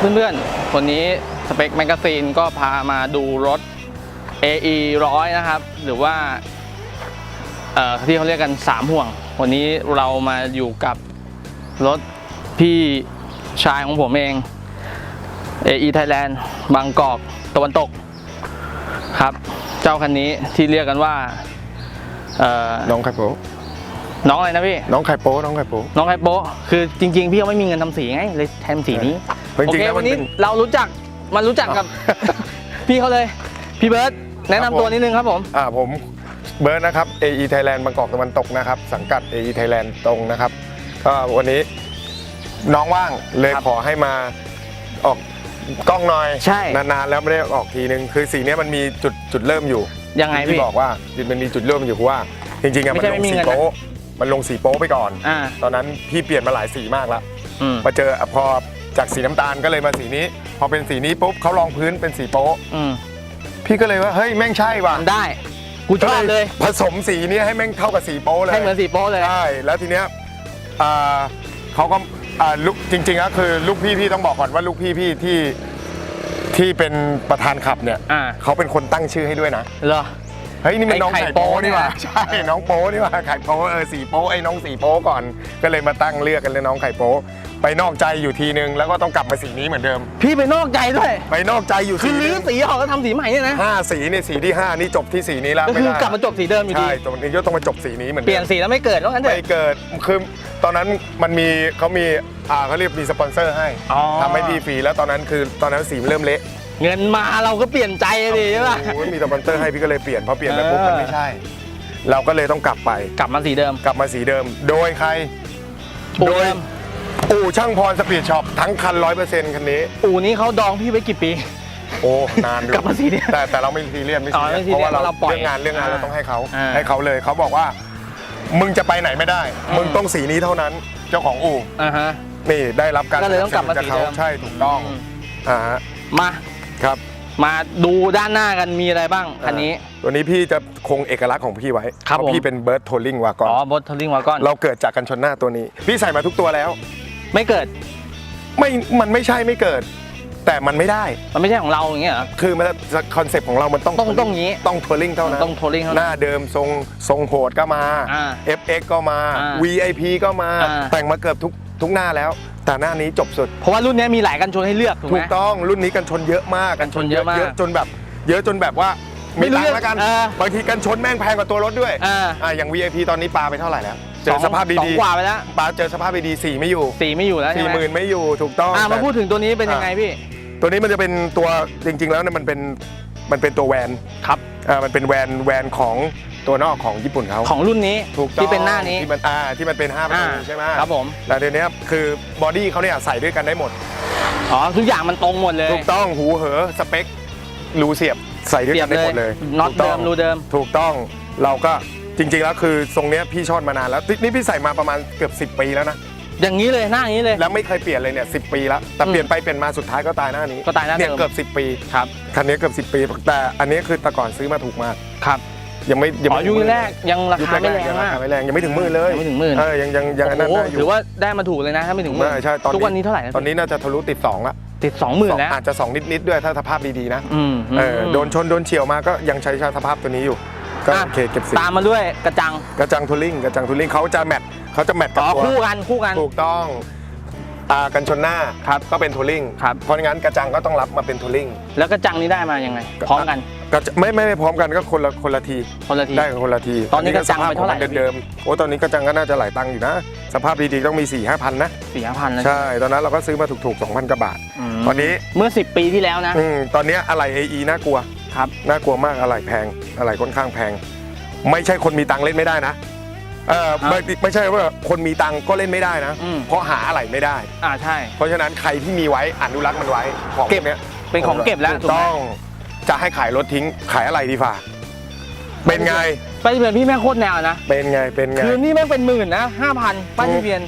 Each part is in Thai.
ครับเพื่อนๆ วันนี้สเปคแมกกาซีนก็พามาดูรถ AE 100นะครับ หรือว่าเอ่อที่เขาเรียกกัน 3 ห่วง วันนี้เรามาอยู่กับรถพี่ชายของผมเอง AE Thailand บางกอกตะวันตกครับ เจ้าคันนี้ที่เรียกกันว่าเอ่อน้องไข่โป๊ะน้องอะไรนะพี่ น้องไข่โป๊ะน้องไข่โป๊ะน้องไฮโปะคือจริงๆ พี่เขาไม่มีเงินทำสีไงเลยแทนสีนี้ จริงๆโอเคแล้วมันวันนี้เป็น เรารู้จักมารู้จักกับ พี่เขาเลย พี่เบิร์ตแนะนำตัวนิดนึงครับผม อ่าผมเบิร์ดนะครับ AE Thailand บางกอกตะวันตกนะครับ สังกัด AE Thailand ตรงนะครับก็วันนี้น้องว่างเลยครับขอให้มาออกกล้องหน่อยใช่ นานๆแล้วไม่ได้ออกทีนึง คือสีเนี้ยมันมีจุดจุดเริ่มอยู่ยังไงที่พี่บอกว่ามันมีจุดเริ่มอยู่คือว่า จริงๆอะไม่มันใช่ลไม่งมีสีเงินนะ โป๊ะมันลงสีโป๊ะไปก่อน อ่าตอนนั้นพี่เปลี่ยนมาหลายสีมากแล้ว อืม มาเจอพอ จากสีน้ำตาลก็เลยมาสีนี้ พอเป็นสีนี้ปุ๊บเขาลองพื้นเป็นสีโป๊ะอืมพี่ก็เลยว่าเฮ้ยแม่งใช่ว่ะมันได้ กูชอบเลย ผสมสีนี้ให้แม่งเข้ากับสีโป๊เลยให้เหมือนสีโป๊ะเลย ใช่แล้วทีเนี้ยอ่าเขาก็อ่าลูกจริงๆก็คือลูกพี่พี่ต้องบอกก่อนว่าลูกพี่พี่ที่ที่เป็นประธานขับเนี่ยอ่า เขาเป็นคนตั้งชื่อให้ด้วยนะ เหรอ เฮ้ยนี่มันน้องไอ้ไข่ไข่โป๊โป๊นี่หว่าเนี่ย ใช่น้องโป๊นี่หว่าไข่โป๊เออสีโป๊ไอ้น้องสีโป๊ก่อน ก็เลยมาตั้งเลือกกันเลยน้องไข่โป๊ ไปนอกใจอยู่ทีนึงแล้วก็ต้องกลับมาสีนี้เหมือนเดิม พี่ไปนอกใจด้วย ไปนอกใจอยู่คืสีอนึรื้องสีออกแล้วทำสีใหม่เนี่ยนะ ห้าสีเนี่ยสีที่ห้านี่จบที่สีนี้แล้วก็ไม่คือได้กลับมาจบสีเดิมอยู่ดี ใช่ตรงนี้ก็ต้องมาจบสีนี้เหมือนเปเดิลี่ยนมสีแล้วไม่เกิดว่างั้นเถไม่อะเกิดคือตอนนั้นมันมีเขามีอ่าเขาเรียกมีสปอนเซอร์ให้อ๋อ ทำให้พี่ฟรีแล้วตอนนั้นคือตอนนั้นสีมันเริ่มเละเงินมาเราก็เปลี่ยนใจเลยใช่ป่ะ โอ้โหมีสปอนเซอร์ให้พี่ก็เลยเปลี่ยนพอเปลี่ยนไปปุ๊บเออมันไม่ใช่ เราก็เลยต้องกลับไปกลับมาสีเดิมกลับมาสีเดิม โดยใครอู่โดยเดิม อู่ช่างพรสปีดช็อปทั้งคันร้อยเปอร์เซ็นต์คันนี้ อู่นี้เขาดองพี่ไว้กี่ปี โอ้ นานดูกลับมาสีเดียวแต่แต่เราไม่ซีเรียสไม่อ๋ซีอเรียไม่สซีเพเรียสราะว่าเราเราปล่อยเรื่องงานเรื่องงานอ่าเราต้องให้เขาอ่า ให้เขาเลยเขาบอกว่า มึงจะไปไหนไม่ได้อืมมึงต้องสีนี้เท่านั้นเจ้าของอู่อ่าฮะ นี่ได้รับการก็เลยต้องกลับมาสนับสนุนสีจเดิมเขาใช่ถูกต้องอืมอ่าฮะมา ครับ มาดูด้านหน้ากันมีอะไรบ้างคันนี้ ตัวนี้พี่จะคงเอกลักษณ์ของพี่ไว้ครับเพราะผม พี่เป็นเบิร์ดโทลลิงวากอนอ๋อบททลิงวากอน เราเกิดจากกันชนหน้าตัวนี้ พี่ใส่มาทุกตัวแล้ว ไม่เกิดไม่มันไม่ใช่ไม่เกิด แต่มันไม่ได้ มันไม่ใช่ของเราอย่างเงี้ยเหรอ คือมันคอนเซปต์ของเรามันต้องต้องต้องอย่างงี้ต้องทัวริงเท่านั้นต้องทัวริ่งเท่านั้นหน้าเดิมทรงทรงโหดก็มา อ่า FX ก็มา อ่า VIP ก็มา อ่า แต่งมาเกือบทุกทุกหน้าแล้ว แต่หน้านี้จบสุด เพราะว่ารุ่นนี้มีหลายกันชนให้เลือกถูกถูไหมกต้องรุ่นนี้กันชนเยอะมากกันชนเยอะมากเยอะจนแบบ เยอะจนแบบว่าไม่มีรู้ตังค์แล้วกัน เออบางทีกันชนแม่งแพงกว่าตัวรถด้วยอ่าอ่าอย่าง VIP ตอนนี้ปลาไปเท่าไหร่แล้ว เจสอองสภาพสองดีกว่าไปแล้วๆปลาเจอสภาพดีๆสี่ไม่อยู่สีไม่อยู่แล้วใช่สี่ไหมหมื่นไม่อยู่ถูกต้องอ่ามาแต่พูดถึงตัวนี้เป็นยังไงพี่ตัวนี้มันจะเป็นตัวจริง ๆ แล้วเนี่ยมันเป็นมันเป็นตัวแวนครับอ่ามันเป็นแวนแวนของตัวนอกของญี่ปุ่นเขาของรุ่นนี้ถูกต้องที่เป็นหน้านี้ที่มันอ่าที่มันเป็น5ประตูอ่าใช่ไหมครับผมแล้วเดี๋ยวนี้คือบอดี้เขาเนี่ยใส่ด้วยกันได้หมด อ๋อทุกอย่างมันตรงหมดเลยถูกต้องหูเหอสเปครูเสียบใส่ด้วยเสียกับนได้หมดเลยน็อตถูกต้เดิองมรูเดิม ถูกต้องเราก็ จริงๆแล้วคือทรงเนี้ยพี่ชอบมานานแล้วนี่พี่ใส่มาประมาณเกือบ 10 ปีแล้วนะ อย่างนี้เลยหน้าอย่างนี้เลย แล้วไม่เคยเปลี่ยนเลยเนี่ยสิปีแล้ว แต่อืมเปลี่ยนไปเปลี่ยนมาสุดท้ายก็ตายหน้านี้ก็ตายหน้าเดิม เนี่ยเกือบ 10 ปีครับคันนี้เกือบ 10 ปี แต่อันนี้คือแต่ก่อนซื้อมาถูกมาก ครับยังไม่ยังอ๋อไม่ยุคแรกยังรายุคคาแรไม่กแรงยังรามาคากไม่แรงยังไม่ถึงหมื่นเลยยังไม่ถึงหมื่น เออยังยังยังอันนั้นโอ้ได้โหอยู่ถือว่าได้มาถูกเลยนะถ้าไม่ถึงหมื่นใช่ใช่ตอนนี้ทุกวันนี้เท่าไหร่นะตอนนี้น่าจะทะลุติด2ละติดสองหมื่นแล้วอาจจะ2นิดๆด้วยถ้าสภาพดีๆนะ อืมเออโดนชนโดนเฉียวมาก็ยังใช้สภาพตัวนี้อยู่ ก็อะโอเคเก็บสีตามมาด้วยกระจังกระจังทูริงกระจังทูริงเขาจะแมทเขาจะแมทกับอ๋อตัวคู่กันคู่กัน ถูกต้องตากันชนหน้าครับก็เป็นทูริงครับเพราะงั้นกระจังก็ต้องรับมาเป็นทูริงแล้วกระจังนี้ได้มายังไงพร้อมกันกระจไม่ไม่ไม่พร้อมกันก็คนละคนละทีคนละทีได้กันคนละที ตอนนี้กระจังสภาพไปเท่าไหร่ของมันเดิมๆโอ้ตอนนี้กระจังก็น่าจะหลายตังค์อยู่นะ สภาพดีๆต้องมี4ี่ห้าพันนะสี่ห้าพันแล้วใช่ ตอนนั้นเราก็ซื้อมาถูกๆ2,000กว่าบาทมตอนนี้เมื่อ 10 ปีที่แล้วนะอืมตอนนี้อะไร AE น่ากลัว ครับ น่ากลัวมากอะไรแพงอะไรค่อนข้างแพง ไม่ใช่คนมีตังค์เล่นไม่ได้นะเออครับไม่ไม่ใช่ว่าคนมีตังค์ก็เล่นไม่ได้นะ อืม เพราะหาอะไรไม่ได้ อ่าใช่ เพราะฉะนั้นใครที่มีไว้อนุรักษ์มันไว้ของเก็บพวเนี้ยเป็นของเก็บแล้วถูถูกกไหม ต้องจะให้ขายรถทิ้งขายอะไรดีฝ่าเป็นไงป้ายทะเบียนพี่แม่งโคตรแนวนะ เป็นไงเป็นไงคือนี่แม่งเป็นหมื่นนะห้าพันป้ายทะเบียน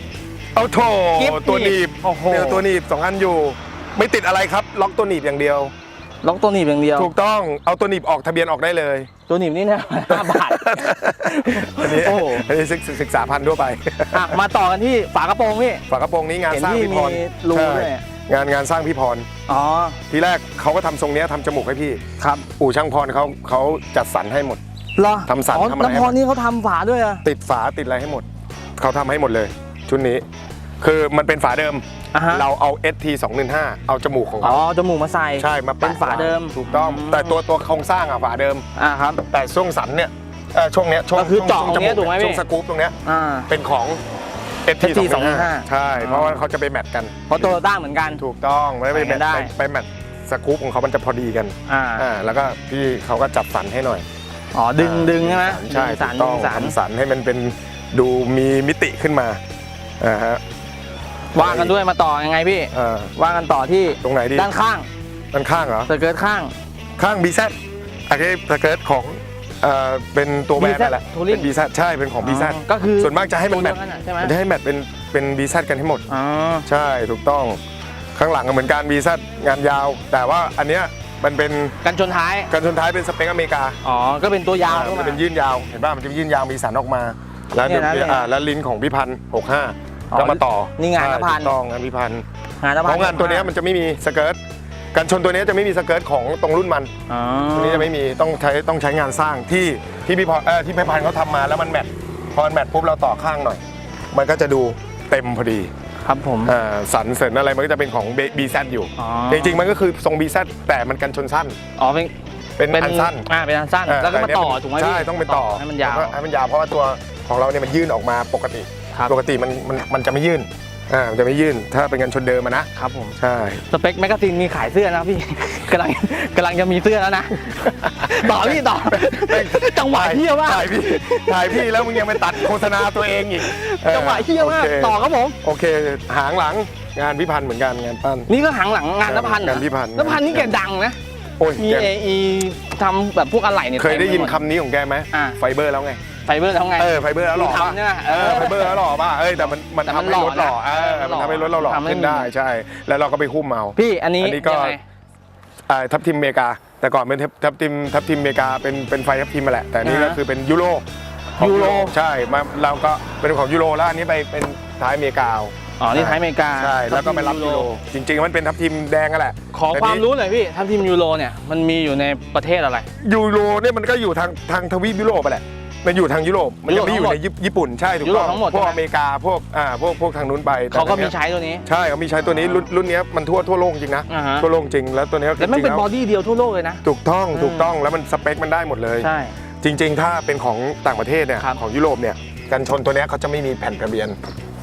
เอาโถกิ๊บตัวหนีบโอ้โห เนี่ยตัวหนีบสองอันอยู่ ไม่ติดอะไรครับ ล็อกตัวหนีบอย่างเดียว ล็อกตัวหนีบอย่างเดียว ถูกต้องเอาตัวหนีบออกทะเบียนออกได้เลย ตัวหนีบนี่เนี่ยห้าบาท อันนี้โอ้โห อันนี้ศึกศึกษาพันธุ์ทั่วไป อะมาต่อกันที่ฝากระโปรงพี่ ฝากระโปรงนี้งานเห็นสร้างที่พิพรมีรูใช่ด้วย งานงานสร้างพี่พร อ๋อ ทีแรกเขาก็ทำทรงเนี้ยทำจมูกให้พี่ ครับอู่ช่างพรเขาเขาจัดสรรให้หมด เหรอทำสันอ๋อทำอะไรให้น้ำพรนี่เขาทำฝาด้วยเหรอะติดฝาติดอะไรให้หมด เขาทำให้หมดเลย ชุดนี้ คือมันเป็นฝาเดิม อะฮะ เราเอา ST 215เอาจมูกของอ๋อเขาจมูกมาใส่ใช่มาแะเป็นฝาเดิมถูกต้องอืมแต่ตัวตัวโครงสร้างอะฝาเดิม อ่าครับ แต่ช่วงสันเนี่ยเอ่อช่วงเนี้ยช่วงก็คือเจาะช่วตรงเนี้ยจถูกไหมพี่ ช่วงสกู๊ปตรงเนี้ยอ่า เป็นของ ST ST 215 ใช่ เพราะว่าเขาจะไปแมทกันเพราะโตโยต้าเหมือนกัน ถูกต้องไม่ได้ไปแมทไปกันได้ ไปไปแมทสกู๊ปของเขามันจะพอดีกันอ่าอ่าแล้วก็พี่เขาก็จัดสรรให้หน่อย อ๋อดึงดึงใช่ไหมใช่ดึงถูสันกต้องดึงสันทำสันให้มันเป็นดูมีมิติขึ้นมาอ่าฮะ ว่ากันด้วยมาต่อยังไงพี่อ่า ว่ากันต่อที่ตรงไหนดี ด้านข้างด้านข้างเหรอ สเกิร์ตข้าง ข้าง BZ อันนี้สเกิร์ตของเอ่อเป็นตัวแบรนด์ BZ นั่นแหละ Touring เป็น BZ ใช่เป็นของ BZ ก็คือส่วนมากจะให้มันแมทตัวเดียวกัอะใช่ไหม จะให้แมทเป็นเป็น BZ กันให้หมด อ๋อ ใช่ถูกต้องข้างหลังก็เหมือนการ BZ งานยาว แต่ว่าอันเนี้ยมันเป็นกันชนท้ายการชนท้ายเป็นสเปคอเมริกาอ๋อ ก็เป็นตัวยาวอ่าเข้ามันมาจะเป็นยื่นยาวเห็นป่ะมันจะยื่นยาวมีสันออกมา แล้วเนี่ยนะเดี๋ยวเนี่ย อ่าแล้วลิ้นของพี่พันธ์หกห้า อ๋อก็มาต่อนี่งานใช่นภัณฑ์ถูกต้องงานพี่พันธ์งานเพราะงานตัวเนี้ยมันจะไม่มีสเกิร์ตการชนตัวเนี้ยจะไม่มีสเกิร์ตของตรงรุ่นมันอ๋อตัวนี้จะไม่มีต้องใช้ต้องใช้งานสร้างที่ที่พี่พรเออที่พี่พันธ์เขาทำมาแล้วมันแมทพอมันแมทปุ๊บเราต่อข้างหน่อย มันก็จะดูเต็มพอดีครับผม อ่าสันเสริญอะไรมันก็จะเป็นของ BZ อยู่อ๋อ จริงๆมันก็คือทรง BZ แต่มันกันชนสั้น อ๋อเป็นเป็นเป็นอันสั้น อ่าเป็นอันสั้นอ่าแล้วก็มาแต่ต่อเนี้ยถูกไหมใช่พี่ต้องเป็นต่อให้มันยาว ให้มันยาวเพราะว่าตัวของเราเนี่ยมันยื่นออกมาปกติ ครับ ปกติมันมันมันจะไม่ยื่นอ่ามันจะไม่ยื่น ถ้าเป็นกันชนเดิมอะนะครับผม ใช่ สเปคแมกกาซีนมีขายเสื้อนะพี่ กำลังกำลังจะมีเสื้อแล้วนะ ต่อพี่ต่อ จังหวะเที่ยมากถ่ายพี่ถ่ายพี่แล้วมึงยังไปตัดโฆษณาตัวเองอีกจังหวะเที่ยมากโอเคต่อครับผม โอเค หางหลังงานพิพันธ์เหมือนกันงานปั้น นี่ก็หังหลังงานนพันธ์เหรองานพี่พันธ์ นพันธ์นี่แกดังนะ โอ้ยมีแก AE ทำแบบพวกอะไหล่เนี่ยเคยได้ยินต็มปหม คำนี้ของแกไหมอ่า ไฟเบอร์แล้วไง ไฟเบอร์ทำไง เออไฟเบอร์แล้วหล่อคือป่ะทำใช่ไหมเอเอออไฟเบอร์แล้วหล่อป่ะเอ้ยแต่มันมันแต่มันทำให้รถหล่อหล่อนะเออมันทำให้รถเราหล่อทำให้ ขึ้นได้ใช่ แล้วเราก็ไปหุ้มเอาพี่อันนี้อันนี้ก็ยังไงอ่าทับทิมอเมริกา แต่ก่อนเป็นทับทับทิมทับทิมอเมริกาเป็นเป็นไฟทับทิมมาแหละแต่อันนี้ก็อ่าฮะคือเป็นยูโรของยูโร ใช่มาเราก็เป็นของยูโรแล้วอันนี้ไปเป็นท้ายอเมริกาเอา อ๋อนี่ไทยอเมริกาใช่แล้วก็ไปรับยูโรจริง ๆ มันเป็นทับทิมแดงกันแหละขอแต่ความนี่รู้หน่อยพี่ทัพทีมยูโรเนี่ยมันมีอยู่ในประเทศอะไร ยูโรเนี่ยมันก็อยู่ทางทางทวีปยุโรปไปแหละ มันอยู่ทางยุโรปมันจะไม่อยู่ในญี่ญี่ปุ่นใช่ถูกยุโรต้ปองทั้งหมดพวกใช่ไหม อเมริกาพวกอ่าพวกพวกทางนู้นไปแต่เขาก็มีอันนี้ยใช้ตัวนี้ ใช่เขามีใช้ตัวนี้รุ่นรุ่นเนี้ยมันทั่วทั่วโลกจริงนะอ่าฮะ ทั่วโลกจริงแล้วตัวเนี้ยแล้วมันจริงๆเป็นบอดี้เดียวทั่วโลกเลยนะ ถูกต้องอืมถูกต้องแล้วมันสเปคมันได้หมดเลย ใช่ จริง ๆ ถ้าเป็นของต่างประเทศเนี่ยครับ ของยุโรปเนี่ยกันชนตัวเนี้ยเขาจะไม่มีแผ่นทะเบียน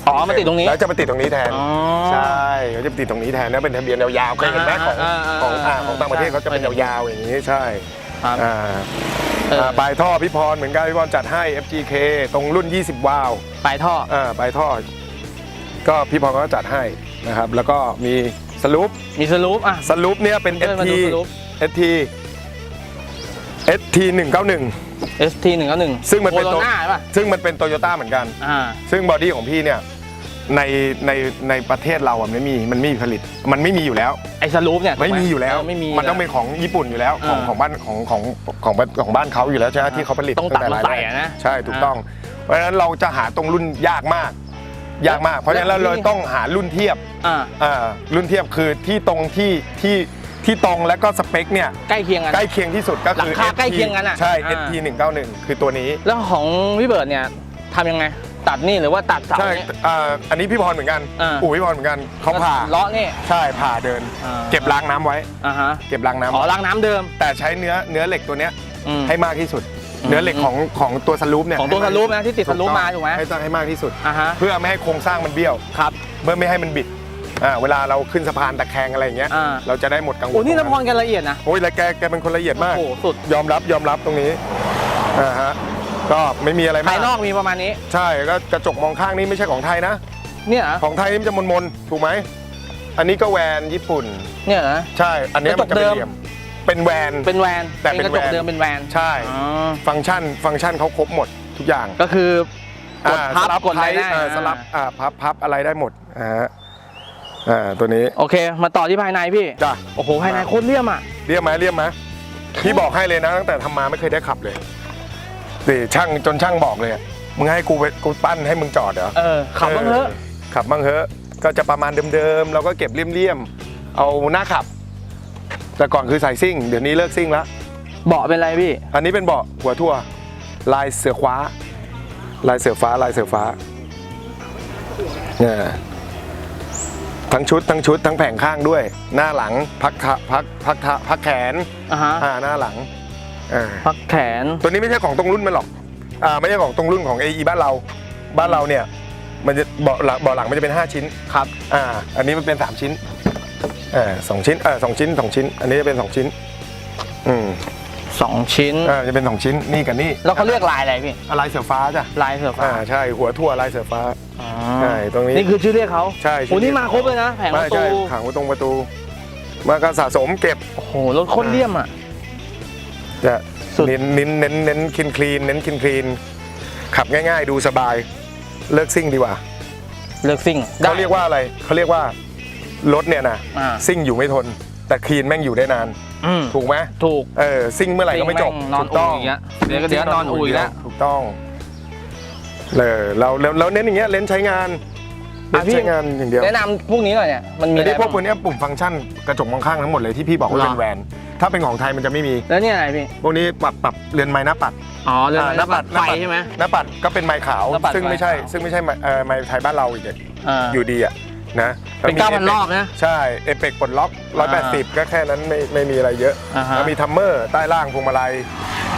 อ๋อมาติดตรงนี้ แล้วจะมาติดตรงนี้แทน อ๋อใช่เขาจะมาติดตรงนี้แทนแล้วเป็นทะเบียนยาวๆเคยเห็นไหมของอ่าอ่าของอ่าอ่าของต่างประเทศเขาจะเป็นใช่ยาวๆอย่างนี้ใช่ครับ อ่าเอออ่าปลายท่อพี่พรเหมือนกันพี่พรจัดให้ FGK ตรงรุ่น 20 วาล์วปลายท่อ อ่าปลายท่อ ก็พี่พรก็จัดให้นะครับ แล้วก็มีสลูปมีสลูปอะ สลูปเนี่ยเป็นเดินมา ST ดูสลูป ST ST 191 ST 1 9 1ซึ่งมันเป็นโคตัโรวนาป่ะซึ่งมันเป็นโตโยต้าเหมือนกัน อ่า ซึ่งบอดี้ของพี่เนี่ย ในในในประเทศเราอะไม่มีมันไม่มีผลิต มันไม่มีอยู่แล้ว ไอ้สลูปเนี่ยถูกหไม่มีอยู่แล้ว เไม่มีมันต้องเป็นของญี่ปุ่นอยู่แล้ว ของอ่าของบ้านของของของบ้านของบ้านเขาอยู่แล้วใช่ไหมอ่าที่เขาผลิตต้องตัดแต่มาหลยใส่แบรนด์อะนะ ใช่ถูกต้อง เพราะฉะนั้นเราจะหาตรงรุ่นยากมาก ยากมาก เพราะฉะนั้นเราเลยต้องหารุ่นเทียบอ่าอ่ารุ่นเทียบคือที่ตรงที่ที่ที่ตรงและก็สเปคเนี่ยใกล้เคียงกัน ใกล้เคียงที่สุดก็คือหลังคา ST ใกล้เคียงกันอะใช่ อ่า ST 191คือตัวนี้ แล้วของพี่เบิร์ดเนี่ยทำยังไง ตัดนี่หรือว่าตัดเสาใช่เนี่ยอ่าอันนี้พี่พรเหมือนกันอ่า อู่พี่พรเหมือนกันเขาผ่าเลาะนี่ ใช่ผ่าเดิน อ่า เก็บล้างน้ำไว้ อ่าฮะเก็บล้างน้ำอ๋อล้างน้ำเดิม แต่ใช้เนื้อเนื้อเหล็กตัวเนี้ยอืม ให้มากที่สุด อืมเนื้อเหล็กของของตัวสลูปเนี่ยของตัวให้สมากลูปนะที่ติดสลูปมาถูกไหม ให้ต้องให้มากที่สุด อ่าฮะเพื่อไม่ให้โครงสร้างมันเบี้ยว ครับ เพื่อไม่ให้มันบิดอ่าเวลาเราขึ้นสะพานตะแคงอะไรอย่างเงี้ยอ่า เราจะได้หมดกังวลโอ้นี่ตนรงพรแกละเอียดนะโอ้ยแล้วแกแกเป็นคนละเอียดมาก โอ้โหสุด ยอมรับยอมรับตรงนี้อ่าฮะ ก็ไม่มีอะไรมาภากยนอกมีประมาณนี้ ใช่ก็กระจกมองข้างนี่ไม่ใช่ของไทยนะ เนี่ยเหรอของไทยนี่มันจะมนๆถูกไหมอันนี้ก็แวนญี่ปุ่น เนี่ยเหรอ ใช่ อันเนี้ยกระจมันกจะเป็นเดิมเหลี่ยมเป็นแวน เป็นแวนแต่เป็นกระจกแวน เดิมเป็นแวนใช่ อ๋อฟังก์ชันฟังก์ชันเขาครบหมดทุกอย่างก็คือกดอ่าพับสลักดอะไรได้เอ่อสลับอ่าพับพับอะไรได้หมดอ่าฮะอ่าตัวนี้โอเค มาต่อที่ภายในพี่ จ้ะโอ้โหภายในโคตรเลี่ยมอะ เรียกไหมเรียกไหมพี่บอกให้เลยนะ ตั้งแต่ทำมาไม่เคยได้ขับเลย ดิช่างจนช่างบอกเลยอะมึงให้กูไปกูปั้นให้มึงจอดเหรอเออขับบ้างเถอะขับบ้างเถอะก็จะประมาณเดิมๆเราก็เก็บเลี่ยมๆเอาหน้าขับ แต่ก่อนคือใส่ซิ่ง เดี๋ยวนี้เลิกซิ่งแล้วเบาะเป็นไรพี่ อันนี้เป็นเบาะหัวทั่ว ลายเสือคว้า ลายเสือฟ้าลายเสือฟ้าเนี่ยทั้งชุดทั้งชุดทั้งแผงข้างด้วย หน้าหลังพักขาพักพักขาพักแขนอ่าฮะอ่าหน้าหลัง อ่าพักแขน ตัวนี้ไม่ใช่ของตรงรุ่นมันหรอกอ่าไม่ใช่ของตรงรุ่นของ AE บ้านเราบ้านเราเนี่ย มันจะเบาะหลังเบาะหลังมันจะเป็น 5 ชิ้นครับ อ่า อันนี้มันเป็น 3 ชิ้นอ่าสองชิ้นเออสองชิ้นสองชิ้น อันนี้จะเป็น 2 ชิ้น อืมสองชิ้น อ่าจะเป็น 2 ชิ้นนี่กับนี่แล้วเขาเรียกลายอะไรพี่ อะไรเสือฟ้าจ้ะลายเสือฟ้าอ่าใช่หัวทั่วลายเสือฟ้าอ๋อใช่ตรงนี้นี่คือชื่อเรียกเขาใช่โอ้นี่มาครบเลยนะ แผงปไม่ระตูใช่ขังไว้ตรงประตู มาก็สะสมเก็บ โอ้โหรถโคตรเลี่ยมอะ จะสุด เน้นเน้นเน้นเน้นคินคลีนเน้นคินคลีนขับง่ายๆ ดูสบายเลิกซิ่งดีกว่าเลือกซิ่งเขาเรียกว่าอะไรเขาเรียกว่ารถเนี่ยนะอ่าซิ่งอยู่ไม่ทน แต่คลีนแม่งอยู่ได้นาน อืมถูกไหมถูกเออซิ่งเมื่อไหร่ก็ไม่จบนอนถูกต้องอุ่นอีกแล้วเดี๋ยวก็เดี๋ยวนอนอุ่นอีกแล้ว ถูกต้อง เลยเราเราเราเน้นอย่างเงี้ยเน้นใช้งาน เน้อะนพี่ใช้งานอย่างเดียวแนะนำพวกนี้หน่อยเนี่ยมันมีอัอะนไรนี้พวกบ้างตัวเนี้ยปุ่มฟังก์ชันกระจกมองข้างทั้งหมดเลยที่พี่บอกว่าหรอเป็นแวน ถ้าเป็นของไทยมันจะไม่มี แล้วเนี่ยอะไรพี่ พวกนี้ปรับปรับเรือนไม้หน้าปัด อ๋อเรื่องอ่าหน้าปัดหน้าไฟปัด ใช่ไหม หน้าปัดก็เป็นไม้ขาว หน้าปัดซึ่งไม่ใช่ ไม้ขาว ซึ่งไม่ใช่ไม้เอ่อไม้ไทยบ้านเราอีกอ่าอยู่ดีอะนะเป็นแล้วมี9,000รอบนะ ใช่เอเปกปลดล็อก180 ก็แค่นั้นไม่ไม่มีอะไรเยอะอ่าฮะ แล้วมีทัมเมอร์ใต้ล่างพวงมาลัย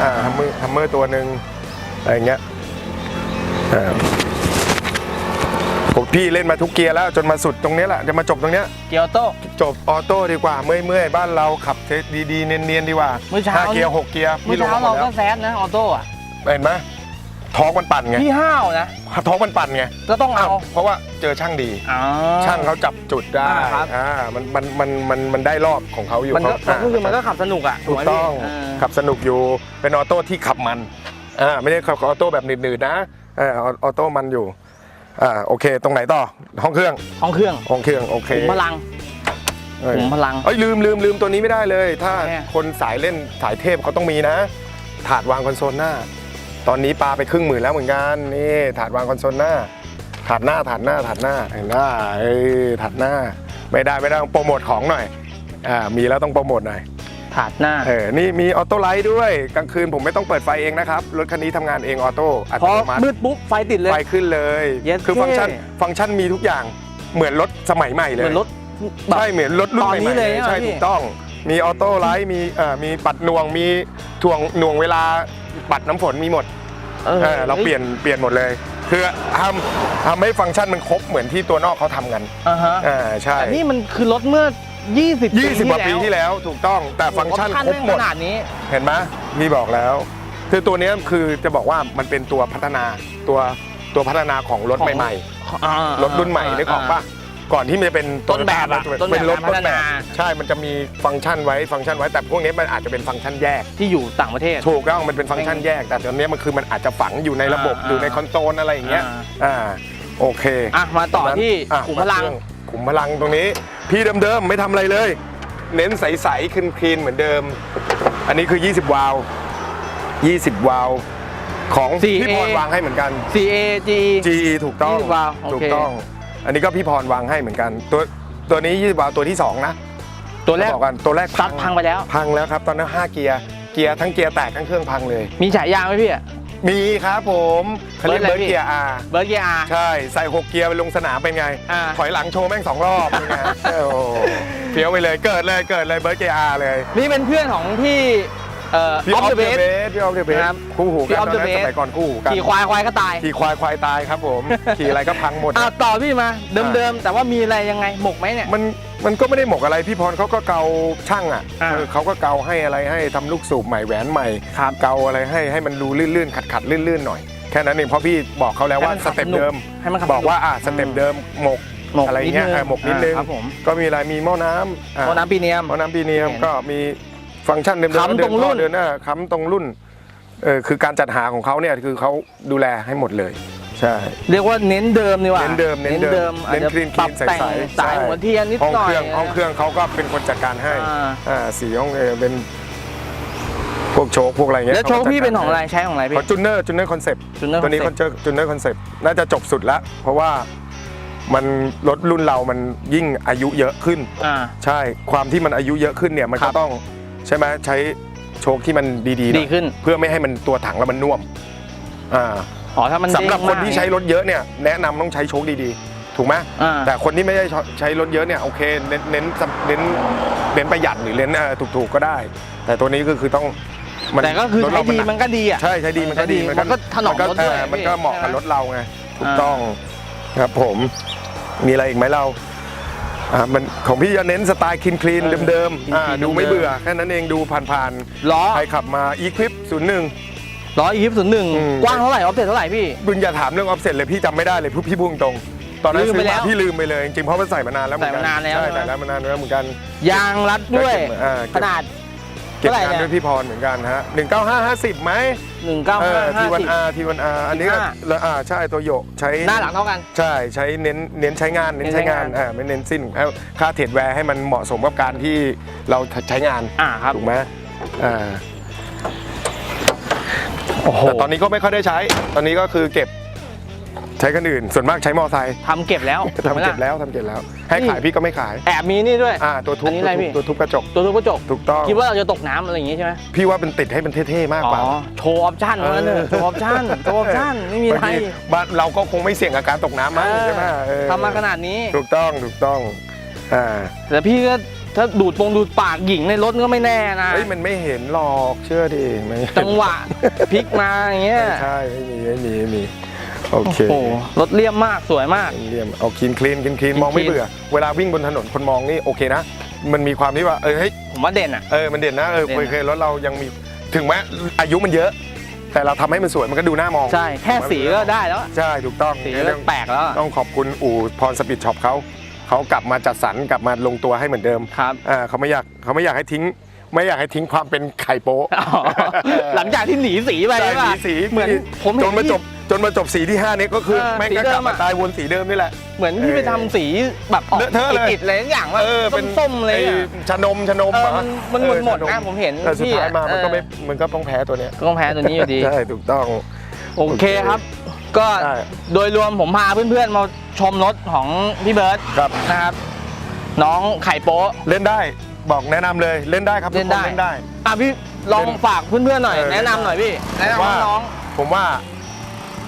อ่าทัมเมอร์ทัมเมอร์ตัวหนึ่งอะไรอย่างเงี้ยอ่า ผมพี่เล่นมาทุกเกียร์แล้วจนมาสุดตรงเนี้ยแหละจะมาจบตรงเนี้ยเกียวโต้ จบออโต้ดีกว่าเมื่อยเมื่อยๆบ้านเราขับเทสดีๆเนียนๆดีกว่าเมื่อเช้า ห้าเกียร์หกเกียร์เมื่อพี่ลงเช้ามาหมเราดแล้ก็วแซดนะออโต้อะเห็นไหมท้องมันปั่นไงพี่ห้าวนะท้องมันปั่นไงก็ต้องเอาเพราะว่าเจอช่างดี อ๋อ ช่างเขาจับจุดได้อ่าครับ อ่ามันมันมันมันมันได้รอบของเขาอยู่มันก็เขาก็คือมันก็ขับสนุกอะถูกไหมต้องพี่เขับสนุกอยู่เป็นออโต้ที่ขับมันอ่าไม่ได้ขับออโต้แบบหนืดๆนะอ่าออโต้มันอยู่ อ่าโอเค ตรงไหนต่อห้องเครื่องห้องเครื่องห้องเครื่องโอเคขุมพลัง เออขุมพลัง เอ้ยลืมลืมลืมตัวนี้ไม่ได้เลย ถ้าแน่คนสายเล่นสายเทพเขาต้องมีนะ ถาดวางคอนโซลหน้า ตอนนี้ปลาไปครึ่งหมื่นแล้วเหมือนกันนี่ถาดวางคอนโซลหน้า ถาดหน้าถาดหน้าถาดหน้าเห็นหน้าเอ้ยถาดหน้า ไม่ได้ไม่ได้ต้องโปรโมทของหน่อยอ่ามีแล้วต้องโปรโมทหน่อย ถาดหน้า เออ นี่มีออโต้ไลท์ด้วย กลางคืนผมไม่ต้องเปิดไฟเองนะครับ รถคันนี้ทำงานเองออโต้อัพตอโนมัติมืดปุ๊บไฟติดเลย ไฟขึ้นเลยเย็ดคือฟังก์ชันเท่ฟังก์ชันมีทุกอย่าง เหมือนรถสมัยใหม่เลยเหมือนรถแบบ ใช่เหมือนรถรุ่นตอนใหม่นี้ๆเลยเลยใช่ใช่ไหมพี่ ถูกต้อง มีออโต้ไลท์ มีเอ่อมีปัดหน่วง มีถ่วงหน่วงเวลา ปัดน้ำฝนมีหมดเออเออเราเปลี่ยนเปลี่ยนหมดเลย คือทำทำให้ฟังก์ชันมันครบเหมือนที่ตัวนอกเขาทำกันอ่าฮะ อ่าใช่ แต่นี่มันคือรถเมื่อ 20 20กว่าปีที่แล้วถูกต้องแต่ฟังก์ชันครบแม่งหมขดนาดนี้ เห็นไหมพี่บอกแล้ว คือตัวเนี้ยคือจะบอกว่ามันเป็นตัวพัฒนาตัวตัวพัฒนาของรถของใหม่อ่าๆรถรุ่นใหม่นึกออกปะก่อนที่มันจะเป็นต้นแบบอะต้นแบบเป็นรถพัต้ฒนแบนาบใช่มันจะมีฟังก์ชันไว้ฟังก์ชันไว้แต่พวกนี้มันอาจจะเป็นฟังก์ชันแยกที่อยู่ต่างประเทศถูกต้องมันเป็นฟังก์ชันแยก แต่ตอนนี้มันคือมันอาจจะฝังอยู่ในระบบอ่าอยู่ในคอนโซลอะไรอย่างเงี้ยอ่าอ่าโอเคอะมาต่อที่อะขุมพลังาเครื่อง ขุมพลังตรงนี้ พี่เดิมๆไม่ทำอะไรเลย เน้นใสๆคลีนๆเหมือนเดิม อันนี้คือ 20 วาล์ว20 วาล์วของ 4A พี่พรวางให้เหมือนกัน CA GE GE ถูกต้อง20วาล์วโอเค ถูกต้อง อันนี้ก็พี่พรวางให้เหมือนกัน ตัวตัวนี้ 20 วาล์วตัวที่ 2 นะตัวแรก บอกกันตัวแรกซัดพังไปแล้ว พังแล้วครับ ตอนนั้น 5 เกียร์เกียร์ทั้งเกียร์แตกทั้งเครื่องพังเลย มีฉายาไหมพี่อะ มีครับผมเขาเรียกเบิเบิร์ร์ดอะไรพี่ดเกียร์อาเบิร์กเกียร์อาใช่ใส่หกเกียร์ไปลงสนามเป็นไงอ่าถอยหลังโชว์แม่งสองรอบเป็นไงโอ้โหเฟี้ยวไปเลยเกิดเลยเกิดเลยเบิร์ดเกียร์อาเลย นี่เป็นเพื่อนของพี่เอ่อพี่ออออฟฟเดเดอะอะเบเบสสพี่ออฟเดอะเบสครับคู่หูพี่กัน Off ต the อนนั้น Base สมัยก่อนคู่หูกันขี่ควายควายก็ตายขี่ควายควายตายครับผมขี่อะไรก็พังหมดอะต่อพี่มาเดิมๆแต่ว่ามีอะไรยังไงหมกไหมเนี่ยมัน มันก็ไม่ได้หมกอะไรพี่พรเขาก็เกาช่างอะอ่า เออเขาก็เกาให้อะไรให้ทำลูกสูบใหม่แหวนใหม่ ครับ เกาอะไรให้ให้มันดูลื่นๆขัดขัดๆลื่นๆหน่อยแค่นั้นเองเพราะพี่บอกเขาแล้วว่าให้มันสเต็ปขับสนุกเดิม ให้มันขับบอกว่าอะสเต็ปเดิมหมกหมกอะไรเงี้ยนิดนึงเออหมกนิดนึงอ่าครับผม ก็มีอะไรมีหม้อน้ำอะ โมน้ำปีเนียมหม้อน้ำปีเนียมเห็นก็มีฟังก์ชันเดิมๆค้ำเดิตรงรุ่นท่อเดินหน้าค้ำตรงรุ่นเออคือการจัดหาของเขาเนี่ยคือเขาดูแลให้หมดเลย ใช่ เรียกว่าเน้นเดิมดีกว่าเน้นเดิมเน้นเดิมอาจจะเน้น clean ปรับ clean แต่งใสๆสายใช่หัวเทียนนิดห้องหน่อเคยรื่องห้องเครื่องเขาก็เป็นคนจัดการให้อ่าอ่าสีห้องเออเป็นพวกโชคพวกอะไรเงี้ยแล้วโชว์พี่เป็นของอะไรใช้ของอะไรพี่ เขาจูเนอร์จูเนอร์คอนเซปต์ Tuner ตัวนี้ Concept คอนเจอร์จูเนอร์คอนเซปต์น่าจะจบสุดแล้ว เพราะว่ามันรถรุ่นเรามันยิ่งอายุเยอะขึ้น อ่า ใช่ความที่มันอายุเยอะขึ้นเนี่ยมันครัก็บต้องใช่ไหมใช้โชคที่มันดีๆหน่อยดีขึ้น เพื่อไม่ให้มันตัวถังแล้วมันน่วมอ่า อ๋อถ้ามันสำหรับคนที่ใช้รถเยอะเนี่ยแนะนำต้องใช้โชคดีๆ ถูกไหมแต่คนที่ไม่ใช้ใช้รถเยอะเนี่ยโอเคเน้นเน้นเน้นเน้นประหยัดหรือเน้นเอ่ถูกๆก็ได้ แต่ตัวนี้ก็คือต้องมันแต่ก็คือใช้เราดีมันก็ดีอะ ใช่ใช้ดีมันก็ดีมันก็ถนอมรถด้วยมันก็เหมาะกับรถเราไงถูกต้องครับผมมีอะไรอีกไหมเราอ่ามันของพี่จะเน้นสไตล์คลีนคลีนเดิมๆดูไม่เบื่อแค่นั้นเองดูผ่านๆ ล้อ ใครขับมาอีกคลิปส่วนหนึ่ง ร้อยยี่สิบศูนย์หนึ่งกว้างเท่าไหร่ออฟเซ็ตเท่าไหร่พี่ บุญอย่าถามเรื่องออฟเซ็ตเลยพี่จำไม่ได้เลยพี่พี่พูดตรงตอนนั้นลืมซื้ไปอแล้วมาพี่ลืมไปเลยจริงเพราะมันใส่มานานแล้วใส่มานานแล้วใช่ใช่ส่แล้วมานานแล้วเหมือนกัน ยางรัดด้วยขนาด เก็บเารงานด้วยพี่พรเหมือนกันฮะหนึ่งเก้าห้าห้าสิบไหมหนึ่งเก้าห้าทีห้าวันสิอาทีวันอาอันนี้ก็ล้อ่าใช่ตัวโยกใช้ หน้าหลังเท่ากัน ใช่ใช้เน้นเน้นใช้งานเน้นใช้งานอ่าไม่เน้นสิ้นแล้วค่าเทรดแวร์ให้มันเหมาะสมกับการที่เราใช้งานอ่าครับ ถูกไหมอ่า โอ้โหแต่ตอนนี้ก็ไม่ค่อยได้ใช้ ตอนนี้ก็คือเก็บใช้กันอื่น ส่วนมากใช้มอไซค์ทำเก็บแล้วทำเก็บแล้วทำเก็บแล้ว ให้ขายพี่ก็ไม่ขาย แอบมีนี่ด้วย อ่าตัวทุบอันนี้อะไรพี่ ตัวทุบกระจก ตัวทุบกระจกถูกต้อง คิดว่าเราจะตกน้ำอะไรอย่างงี้ใช่ไหมพี่ว่าเป็นติดให้มันเท่ๆมากอ๋กว่า อโชว์ออปชั่นว่างั้นเถอะโชว์ออปชั่นโชว์ออปชั่นไม่มีอะไรบางทีบ้านเราก็คงไม่เสี่ยงกับการตกน้ำมั้งใช่ไหมเออทำมาขนาดนี้ ถูกต้องถูกต้องอ่า แต่พี่ก็ ถ้าดูดปงดูดปากหญิงในรถก็ไม่แน่นะ เฮ้ยมันไม่เห็นหรอกเชื่อดิไม่เห็นจังหวะพลิกมาอย่างเงี้ยไม่ใช่ไม่มีไม่มีไม่มีโอโอ้เคโหรถเลี่ยมมากสวยมาก เรียมเอาคลีนคลีนคลีนคลีนมองไม่เบื่อ เวลาวิ่งบนถนนคนมองนี่โอเคนะ มันมีความที่ว่าเออเฮ้ยผมว่าเด่นอะ เออมันเด่นนะเออเด่นนะเคยรถเรายังมีถึงแม้อายุมันเยอะ แต่เราทำให้มันสวยมันก็ดูน่ามอง ใช่แค่สีก็ได้แล้วอะใช่ถูกต้องสีในก็เรื่องแปลกแล้วอะต้องขอบคุณอู่พรสปิดช็อปเขา เขากลับมาจัดสรรกลับมาลงตัวให้เหมือนเดิมครับ อ่าเขาไม่อยากเขาไม่อยากให้ทิ้ง ไม่อยากให้ทิ้งความเป็นไข่โป๊ะอ๋อหลังจากที่หนีสีไปใช่ใช่มีป่ะสีเหมือนผมจเห็นนมาจบจนมาจบสีที่5นี้ก็คือเออแม่งสีก็เดิกลับมมาอะ ตายวนสีเดิมนี่แหละ เหมือนพี่ไปทำสีแบบออกเลอะเทอะเลย ติดๆอะไรอย่างว่าเออเป็นส้มๆเลยไอ้อะชานมชานมเออเหรอมันมันหมดหมดเออชนะนผมเห็นแต่สุดพี่ท้ายอะมามันก็ไม่เออ มันก็ต้องแพ้ตัวเนี้ยก็ต้องแพ้ตัวนี้อยู่ดี ใช่ถูกต้อง โอเคครับ ก็ใช่โดยรวมผมพาเพื่อนๆมา ชมรถของพี่เบิร์ตครับ นะครับ น้องไข่โป๊ะ เล่นได้บอกแนะนำเลยเล่นได้ครับทุกเล่นคได้นเล่นได้ อะพี่ลองเล่นฝากเพื่อนๆหน่อย เออ แนะนำหน่อยพี่แนะนำว่าน้องผมว่า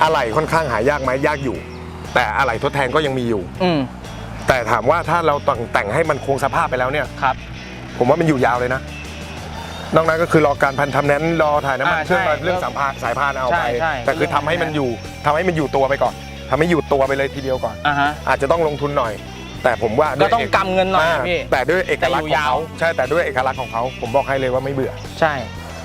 อะไหล่ค่อนข้างหายากไหมยากอยู่ แต่อะไหล่ทดแทนก็ยังมีอยู่อืมแต่ถามว่าถ้าเราแต่งแต่งให้มันคงสภาพไปแล้วเนี่ย ครับ ผมว่ามันอยู่ยาวเลยนะ นอกนั้นก็คือรอการพันทำแนนรอถ่ายน้ำมันอ่าเครื่องใช่เรื่องสายพานสายพานเอาใช่ไป ใช่แต่คือทำให้มันอยู่ทำให้มันอยู่ตัวไปก่อน ทำให้อยู่ตัวไปเลยทีเดียวก่อน อะฮะ อาจจะต้องลงทุนหน่อย แต่ผมว่าด้ก็วยต้องกำเงินหน่อยาพี่แต่ด้วยเอกลักษณ์ของแต่อยู่ยาวเขาใช่แต่ด้วยเอกลักษณ์ของเขาผมบอกให้เลยว่าไม่เบื่อใช่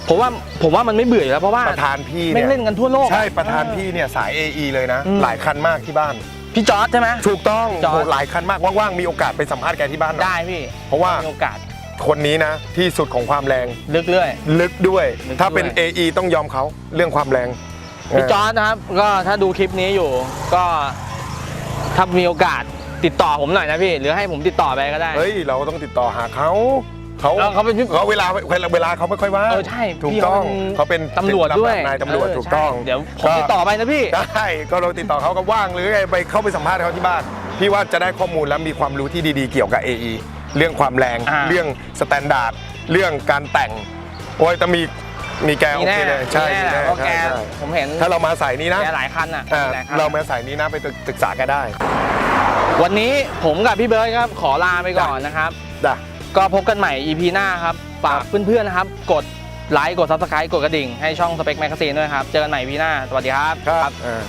ผมว่าผมว่ามันไม่เบื่ออยู่แล้วเพราะว่าประธานพี่ไม่เนี่ยเล่นกันทั่วโลก ใช่ประธานพี่เนี่ยสาย AE เลยนะ อืม หลายคันมากที่บ้าน พี่จอร์ดใช่ไหม ถูกต้องจอร์จโหหลายคันมากว่างๆมีโอกาสไปสัมภาษณ์แกที่บ้านหน่อยได้พี่เพราะว่ามีโอกาสคนนี้นะที่สุดของความแรง ลึกเรื่อย ลึกด้วย ลึกถ้าเป็น ด้วย AE ต้องยอมเขาเรื่องความแรง พี่จอร์ดนะครับ ก็ถ้าดูคลิปนี้อยู่ ก็ถ้ามีโอกาสติดต่อผมหน่อยนะพี่ หรือให้ผมติดต่อไปก็ได้ เฮ้ย เราต้องติดต่อหาเขาเขาเออเขาเป็นพี่เขาเวลาเวลาเวลาเขาไม่ค่อยว่างเออใช่ถูกพี่ต้องเขาเป็นตำรวจด้วยนายตำรวจเถูกต้องใช่เดี๋ยวผมติดต่อไปนะพี่ได้ก็เราติดต่อเขาก็ว่างหรือไงไปเข้าไปสัมภาษณ์เขาที่บ้านพี่ว่าจะได้ข้อมูลและมีความรู้ที่ดีๆเกี่ยวกับ AE เรื่องความแรงอ่าเรื่องสแตนดาร์ดเรื่องการแต่งโอ้ยแต่มี มีแกโอมีเคแน่เลยใช่มีมีแน่แน่เพราะแกใช่ใช่ผมเห็นถ้าเรามาสายนี้นะแกหลายคันอะอ่าหลายคันเรามาสายนี้นะไปศึกษาแกได้วันนี้ผมกับพี่เบิร์ดครับขอลาไปก่อนนะครับ จ้ะ ก็พบกันใหม่ EP หน้าครับ ฝากเพื่อนๆนะครับ กดไลค์ กด Subscribe กดกระดิ่ง ให้ช่องสเปคแมกซีนด้วยครับ เจอกันใหม่ EP หน้า สวัสดีครับ ครับอ่า